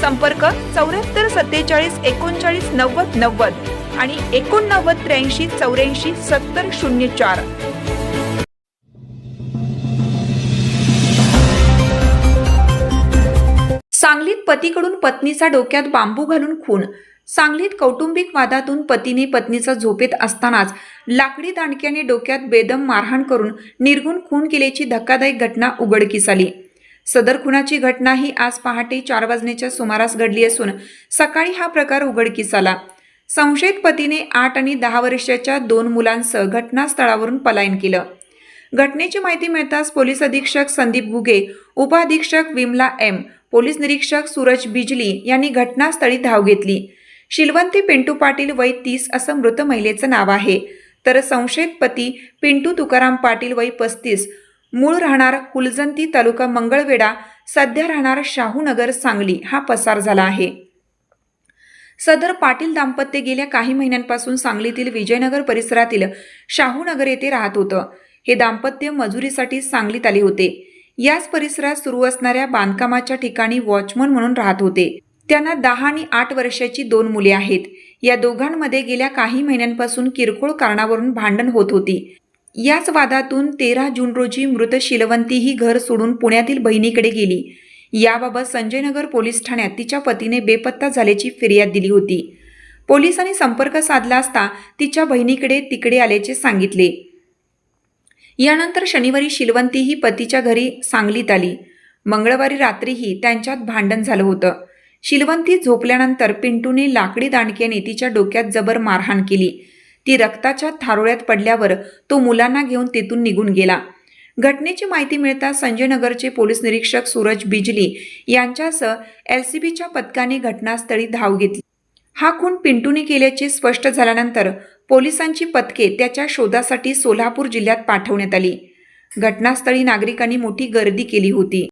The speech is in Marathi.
संपर्क चौऱ्याहत्तर सत्तेचाळीस एकोणचाळीस नव्वद नव्वद आणि एकोणनव्वद त्र्याऐंशी चौऱ्याऐंशी सत्तर शून्य चार. सांगलीत पतीकडून पत्नीचा डोक्यात बांबू घालून खून. सांगलीत कौटुंबिक वादातून पतीने पत्नीचा झोपेत असतानाच लाकडी दांडक्याने डोक्यात बेदम मारहाण करून निर्गुण खून केल्याची धक्कादायक घटना उघडकीस आली. सदर खुनाची घटना ही आज पहाटे चार वाजण्याच्या सुमारास घडली असून सकाळी हा प्रकार उघडकीस आला. संशयित पतीने आठ आणि दहा वर्षाच्या दोन मुलांसह घटनास्थळावरून पलायन केलं. घटनेची माहिती मिळताच पोलीस अधीक्षक संदीप घुगे उपअधीक्षक विमला एम पोलीस निरीक्षक सूरज बिजली यांनी घटनास्थळी धाव घेतली. शिलवंती पिंटू पाटील वय तीस असं मृत महिलेचं नाव आहे. तर संशयित पती पिंटू तुकाराम पाटील वय पस्तीस मूळ राहणार हुलजंती तालुका मंगळवेढा सध्या राहणार शाहूनगर सांगली हा पसार झाला आहे. सदर पाटील दाम्पत्य गेल्या काही महिन्यांपासून सांगलीतील विजयनगर परिसरातील शाहूनगर येथे राहत होतं. हे दाम्पत्य मजुरीसाठी सांगलीत आले होते. याच परिसरात सुरू असणाऱ्या बांधकामाच्या ठिकाणी वॉचमन म्हणून राहत होते. त्यांना दहा आणि आठ वर्षाची दोन मुले आहेत. या दोघांमध्ये गेल्या काही महिन्यांपासून किरकोळ कारणावरून भांडण होत होती. याच वादातून तेरा जून रोजी मृत शिलवंती ही घर सोडून पुण्यातील बहिणीकडे गेली. याबाबत संजयनगर पोलीस ठाण्यात तिच्या पतीने बेपत्ता झाल्याची फिर्याद दिली होती. पोलिसांनी संपर्क साधला असता तिच्या बहिणीकडे तिकडे आल्याचे सांगितले. यानंतर शनिवारी शिलवंती ही पतीच्या घरी सांगलीत आली. मंगळवारी रात्रीही त्यांच्यात भांडण झालं होतं. शिलवंती झोपल्यानंतर पिंटूने लाकडी दांडक्याने तिच्या डोक्यात जबर मारहाण केली. ती रक्ताच्या थारोळ्यात पडल्यावर तो मुलांना घेऊन तेथून निघून गेला. घटनेची माहिती मिळता संजयनगरचे पोलीस निरीक्षक सूरज बिजली यांच्यासह एलसीबीच्या पथकाने घटनास्थळी धाव घेतली. हा खून पिंटूने केल्याचे स्पष्ट झाल्यानंतर पोलिसांची पथके त्याच्या शोधासाठी सोलापूर जिल्ह्यात पाठवण्यात आली. घटनास्थळी नागरिकांनी मोठी गर्दी केली होती.